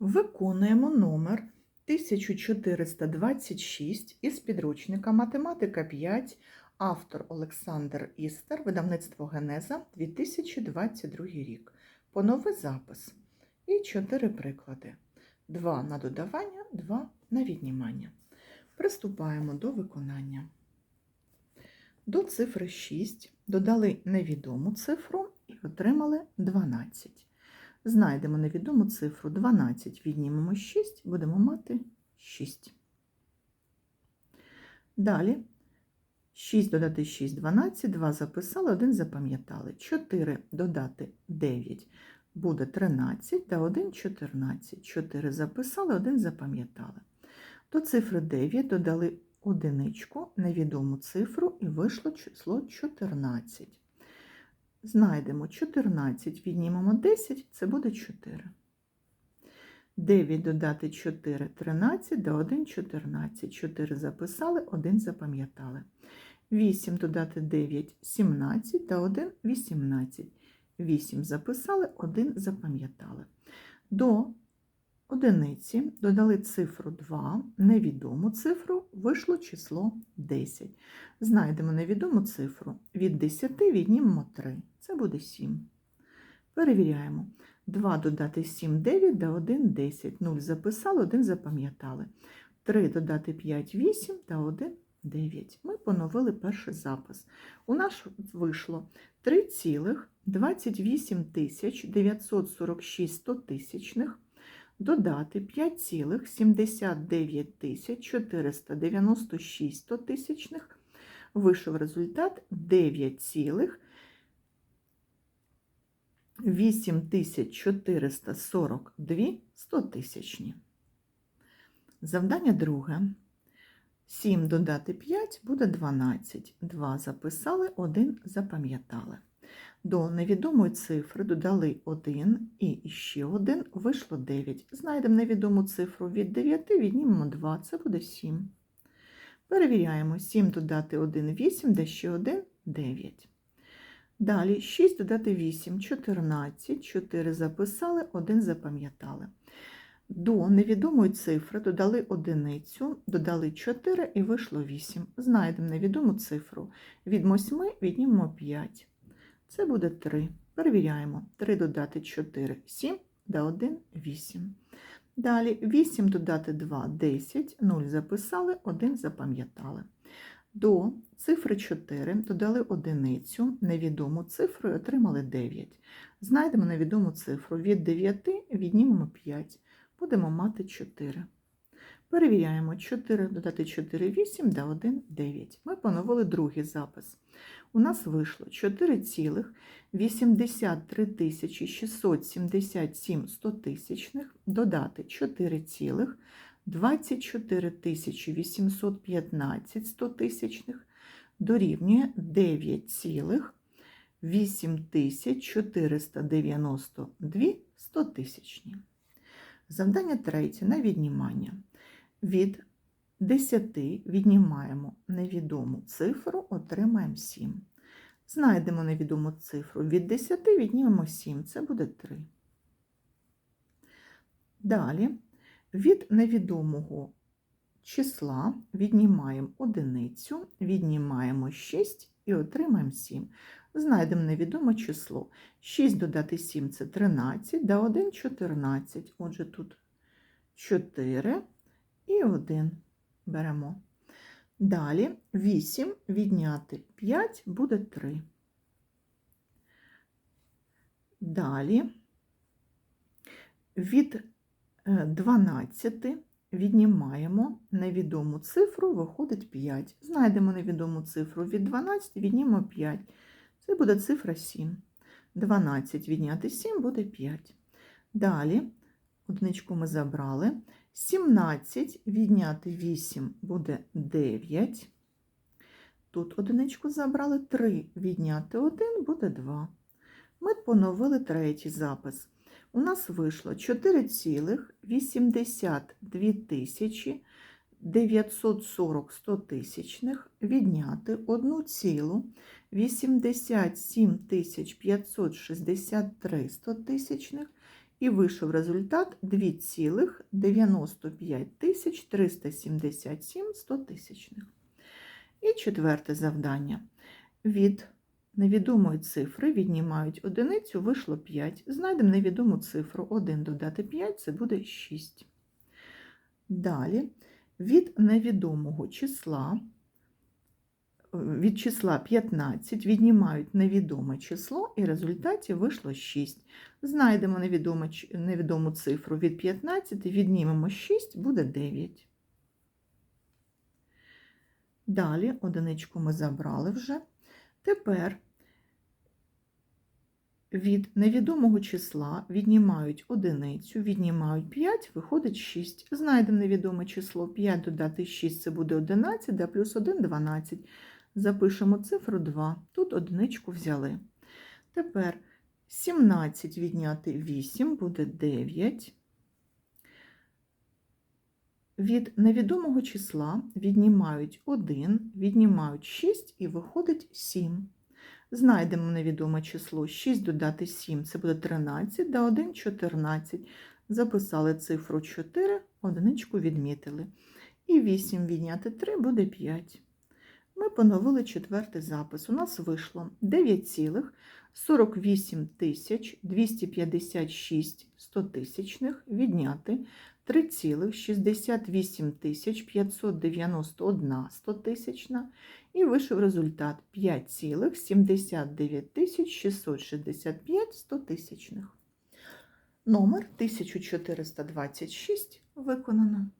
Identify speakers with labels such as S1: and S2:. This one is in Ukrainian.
S1: Виконуємо номер 1426 із підручника Математика 5, автор Олександр Істер, видавництво Генеза 2022 рік. Поновий запис. І чотири приклади. Два на додавання, два на віднімання. Приступаємо до виконання. До цифри 6 додали невідому цифру і отримали 12. Знайдемо невідому цифру 12, віднімемо 6, будемо мати 6. Далі 6 додати 6 12, 2 записали, 1 запам'ятали. 4 додати 9 буде 13, та 1 14. 4 записали, 1 запам'ятали. До цифри 9 додали одиничку, невідому цифру, і вийшло число 14. Знайдемо 14, віднімемо 10, це буде 4. 9 додати 4 13, до 1 14. 4 записали, 1 запам'ятали. 8 додати 9 17, та 1 18. 8 записали, 1 запам'ятали. До одиниці додали цифру 2, невідому цифру, вийшло число 10. Знайдемо невідому цифру. Від 10 віднімемо 3. Це буде 7. Перевіряємо. 2 додати 7 9, да 1 10. 0 записали, 1 запам'ятали. 3 додати 5 8 та 1 9. Ми поновили перший запис. У нас вийшло 3,28 тисяч 946 стотисячних додати 5,79 тисяч 496 тисячних, вийшов результат 9,8442 стотисячні. Завдання друге. 7 додати 5 буде 12. 2 записали, 1 запам'ятали. До невідомої цифри додали 1 і ще 1, вийшло 9. Знайдемо невідому цифру від 9, віднімемо 2, це буде 7. Перевіряємо 7 додати 1 8, де ще 1 9. Далі 6 додати 8 14, 4 записали, 1 запам'ятали. До невідомої цифри додали одиницю, додали 4 і вийшло 8. Знайдемо невідому цифру. Від 8 віднімемо 5. Це буде 3. Перевіряємо. 3 додати 4 7, да 1 8. Далі 8 додати 2 10, 0 записали, 1 запам'ятали. До цифри 4 додали одиницю, невідому цифру і отримали 9. Знайдемо невідому цифру. Від 9 віднімемо 5. Будемо мати 4. Перевіряємо 4, додати 4 8, да 1 9. Ми поновили другий запис. У нас вийшло 4,83 677 стотисячних, додати 4,24 815 стотисячних, дорівнює 9,8492 стотисячні. Завдання третє на віднімання. Від 10 віднімаємо невідому цифру, отримаємо 7. Знайдемо невідому цифру. Від 10 віднімемо 7, це буде 3. Далі від невідомого числа віднімаємо одиницю, віднімаємо 6 і отримаємо 7. Знайдемо невідоме число. 6 додати 7 це 13, да 1 14. Отже, тут 4 і 1 беремо. Далі 8 відняти 5 буде 3. Далі від 12 віднімаємо невідому цифру, виходить 5. Знайдемо невідому цифру від 12, віднімемо 5. Це буде цифра 7. 12 відняти 7 буде 5. Далі одничку ми забрали. 17 відняти 8 буде 9. Тут одиничку забрали 3 відняти 1 буде 2. Ми поновили третій запис. У нас вийшло 4,82 тисячі 940 стотисячних відняти 1,87 тисяч 563 стотисячних І вийшов результат 2,95 тисяч 377 стотисячних. І четверте завдання. Від невідомої цифри віднімають одиницю, вийшло 5. Знайдемо невідому цифру. 1 додати 5 це буде 6. Далі від невідомого числа, е, від числа 15 віднімають невідоме число, і в результаті вийшло 6. Знайдемо невідоме, невідому цифру від 15, віднімемо 6, буде 9. Далі одиничку ми забрали вже. Тепер від невідомого числа віднімають одиницю, віднімають 5, виходить 6. Знайдемо невідоме число 5 додати 6 це буде 11, да плюс 1 – 12. Запишемо цифру 2. Тут одиничку взяли. Тепер 17 відняти 8 буде 9. Від невідомого числа віднімають 1, віднімають 6 і виходить 7. Знайдемо невідоме число 6 додати 7 це буде 13, да 1 – 14. Записали цифру 4, одиничку відмітили. І 8 відняти 3 буде 5. Ми поновили четвертий запис. У нас вийшло 9,48 тисяч 256 стотисячних відняти 3,68 тисяч 591 стотисячна і вийшов результат 5,79 тисяч 665 стотисячних. Номер 1426 виконано.